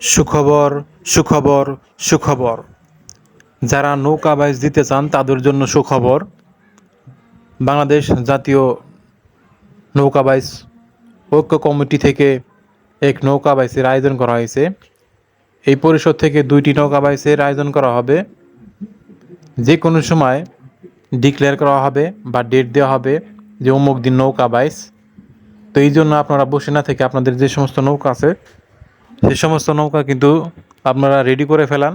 সুখবর সুখবর সুখবর। যারা নৌকা বাইচ দিতে চান, তাদের জন্য সুখবর। বাংলাদেশ জাতীয় নৌকা বাইচ ঐক্য কমিটি থেকে এক নৌকা বাইচের আয়োজন করা হয়েছে। এই পরিষদ থেকে দুইটি নৌকা বাইচের আয়োজন করা হবে। যে কোনো সময় ডিক্লেয়ার করা হবে বা ডেট দেওয়া হবে যে অমুক দিন নৌকা বাইচ। তো এই জন্য আপনারা বসে না থেকে আপনাদের যে সমস্ত নৌকা আছে সে সমস্ত নৌকা কিন্তু আপনারা রেডি করে ফেলান।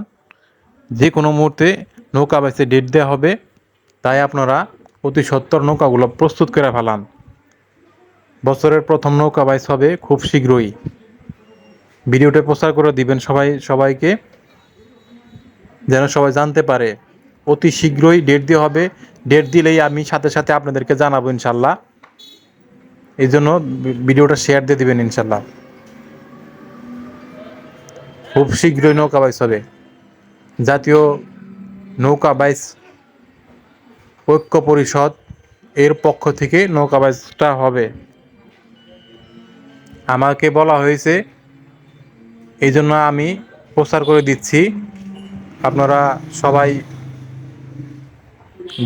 যে কোনো মুহূর্তে নৌকা বাইসে ডেট দেওয়া হবে, তাই আপনারা অতি সত্তর নৌকাগুলো প্রস্তুত করে ফেলান। বছরের প্রথম নৌকা বাইস হবে খুব শীঘ্রই। ভিডিওটা প্রচার করে দিবেন সবাই, সবাইকে, যেন সবাই জানতে পারে। অতি শীঘ্রই ডেট দেওয়া হবে। ডেট দিলেই আমি সাথে সাথে আপনাদেরকে জানাব ইনশাল্লাহ। এই জন্য ভিডিওটা শেয়ার দিয়ে দেবেন ইনশাল্লাহ। খুব শীঘ্রই নৌকা বাইস হবে। জাতীয় নৌকা বাইস ঐক্য পরিষদ এর পক্ষ থেকে নৌকা বাইসটা হবে। আমাকে বলা হয়েছে এই জন্য আমি প্রচার করে দিচ্ছি। আপনারা সবাই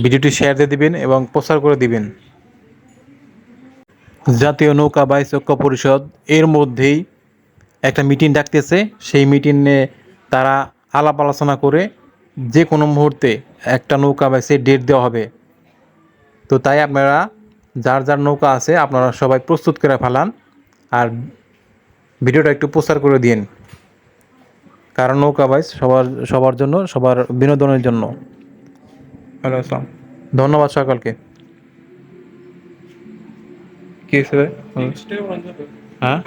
ভিডিওটি শেয়ার দিয়ে দিবেন এবং প্রচার করে দিবেন। জাতীয় নৌকা বাইস ঐক্য পরিষদ এর মধ্যেই একটা মিটিং ডাকতেছে। সেই মিটিংয়ে তারা আলাপ আলোচনা করে যে কোনো মুহূর্তে একটা নৌকা বাইসে ডেট দেওয়া হবে। তো তাই আপনারা যার যার নৌকা আছে আপনারা সবাই প্রস্তুত করে ফেলান আর ভিডিওটা একটু প্রচার করে দিন কারণ নৌকা বাইস সবার সবার জন্য সবার বিনোদনের জন্য। হ্যালো আসসালাম। ধন্যবাদ সকলকে। কি হ্যাঁ?